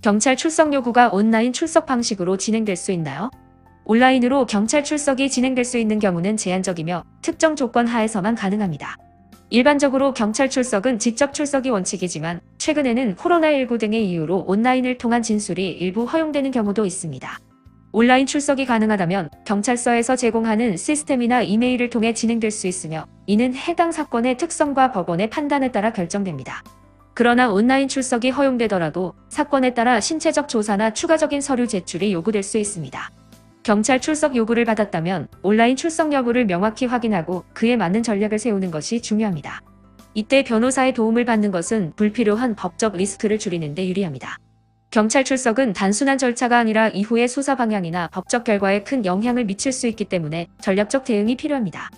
경찰 출석 요구가 온라인 출석 방식으로 진행될 수 있나요? 온라인으로 경찰 출석이 진행될 수 있는 경우는 제한적이며 특정 조건 하에서만 가능합니다. 일반적으로 경찰 출석은 직접 출석이 원칙이지만 최근에는 코로나19 등의 이유로 온라인을 통한 진술이 일부 허용되는 경우도 있습니다. 온라인 출석이 가능하다면 경찰서에서 제공하는 시스템이나 이메일을 통해 진행될 수 있으며 이는 해당 사건의 특성과 법원의 판단에 따라 결정됩니다. 그러나 온라인 출석이 허용되더라도 사건에 따라 신체적 조사나 추가적인 서류 제출이 요구될 수 있습니다. 경찰 출석 요구를 받았다면 온라인 출석 여부를 명확히 확인하고 그에 맞는 전략을 세우는 것이 중요합니다. 이때 변호사의 도움을 받는 것은 불필요한 법적 리스크를 줄이는 데 유리합니다. 경찰 출석은 단순한 절차가 아니라 이후의 수사 방향이나 법적 결과에 큰 영향을 미칠 수 있기 때문에 전략적 대응이 필요합니다.